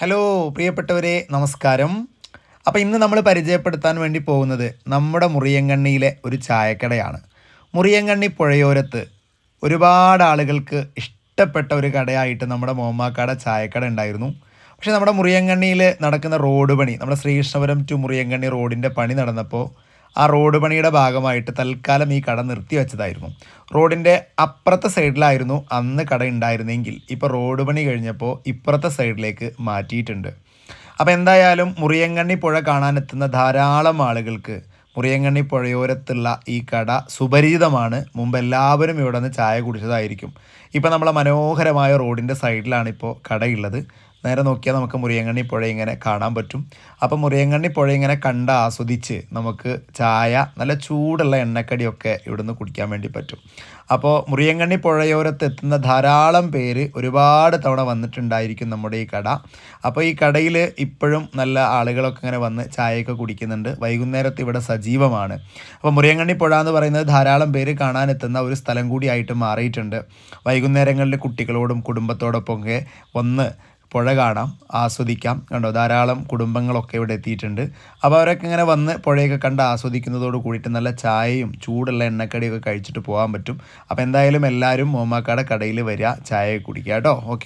Hello പ്രിയപ്പെട്ടവരെ നമസ്കാരം. അപ്പോൾ ഇന്ന് നമ്മൾ പരിചയപ്പെടുത്താൻ വേണ്ടി പോകുന്നത് നമ്മുടെ മുറിയങ്കണ്ണിയിലെ ഒരു ചായക്കടയാണ്. മുറിയങ്കണ്ണി പുഴയോരത്ത് ഒരുപാട് ആളുകൾക്ക് ഇഷ്ടപ്പെട്ട ഒരു കടയായിട്ട് നമ്മുടെ മോമാക്കാട ചായക്കട ഉണ്ടായിരുന്നു. പക്ഷേ നമ്മുടെ മുറിയങ്കണ്ണിയിൽ നടക്കുന്ന റോഡ് പണി നമ്മുടെ ശ്രീകൃഷ്ണപുരം ടു മുറിയങ്കണ്ണി റോഡിന്റെ പണി നടന്നപ്പോൾ ആ റോഡ് പണിയുടെ ഭാഗമായിട്ട് തൽക്കാലം ഈ കട നിർത്തി വെച്ചതായിരുന്നു. റോഡിന്റെ അപ്പുറത്തെ സൈഡിലായിരുന്നു അന്ന് കട ഉണ്ടായിരുന്നെങ്കിൽ. ഇപ്പോൾ റോഡ് പണി കഴിഞ്ഞപ്പോൾ ഇപ്പുറത്തെ സൈഡിലേക്ക് മാറ്റിയിട്ടുണ്ട്. അപ്പോൾ എന്തായാലും മുറിയങ്കണ്ണി പുഴ കാണാനെത്തുന്ന ധാരാളം ആളുകൾക്ക് മുറിയങ്കണ്ണി പുഴയോരത്തുള്ള ഈ കട സുപരിചിതമാണ്. മുമ്പ് എല്ലാവരും ഇവിടെ നിന്ന് ചായ കുടിച്ചതായിരിക്കും. ഇപ്പോൾ നമ്മളെ മനോഹരമായ റോഡിന്റെ സൈഡിലാണ് ഇപ്പോൾ കടയുള്ളത്. നേരെ നോക്കിയാൽ നമുക്ക് മുറിയങ്കണ്ണി പുഴ ഇങ്ങനെ കാണാൻ പറ്റും. അപ്പോൾ മുറിയങ്കണ്ണി പുഴ ഇങ്ങനെ കണ്ട് ആസ്വദിച്ച് നമുക്ക് ചായ നല്ല ചൂടുള്ള എണ്ണക്കടിയൊക്കെ ഇവിടുന്ന് കുടിക്കാൻ വേണ്ടി പറ്റും. അപ്പോൾ മുറിയങ്കണ്ണി പുഴയോരത്ത് എത്തുന്ന ധാരാളം പേര് ഒരുപാട് തവണ വന്നിട്ടുണ്ടായിരിക്കും നമ്മുടെ ഈ കട. അപ്പോൾ ഈ കടയിൽ ഇപ്പോഴും നല്ല ആളുകളൊക്കെ ഇങ്ങനെ വന്ന് ചായയൊക്കെ കുടിക്കുന്നുണ്ട്. വൈകുന്നേരത്ത് ഇവിടെ സജീവമാണ്. അപ്പോൾ മുറിയങ്കണ്ണി പുഴ എന്ന് പറയുന്നത് ധാരാളം പേര് കാണാനെത്തുന്ന ഒരു സ്ഥലം കൂടിയായിട്ട് മാറിയിട്ടുണ്ട്. വൈകുന്നേരങ്ങളിൽ കുട്ടികളോടും കുടുംബത്തോടൊപ്പം ഒക്കെ വന്ന് പുഴ കാണാം ആസ്വദിക്കാം. കണ്ടോ? ധാരാളം കുടുംബങ്ങളൊക്കെ ഇവിടെ എത്തിയിട്ടുണ്ട്. അപ്പോൾ അവരൊക്കെ ഇങ്ങനെ വന്ന് പുഴയൊക്കെ കണ്ട് ആസ്വദിക്കുന്നതോട് കൂടിയിട്ട് നല്ല ചായയും ചൂടുള്ള എണ്ണക്കടിയൊക്കെ കഴിച്ചിട്ട് പോകാൻ പറ്റും. അപ്പോൾ എന്തായാലും എല്ലാവരും മോമാക്കാടെ കടയിൽ വരിക ചായ കുടിക്കുക കേട്ടോ. ഓക്കെ.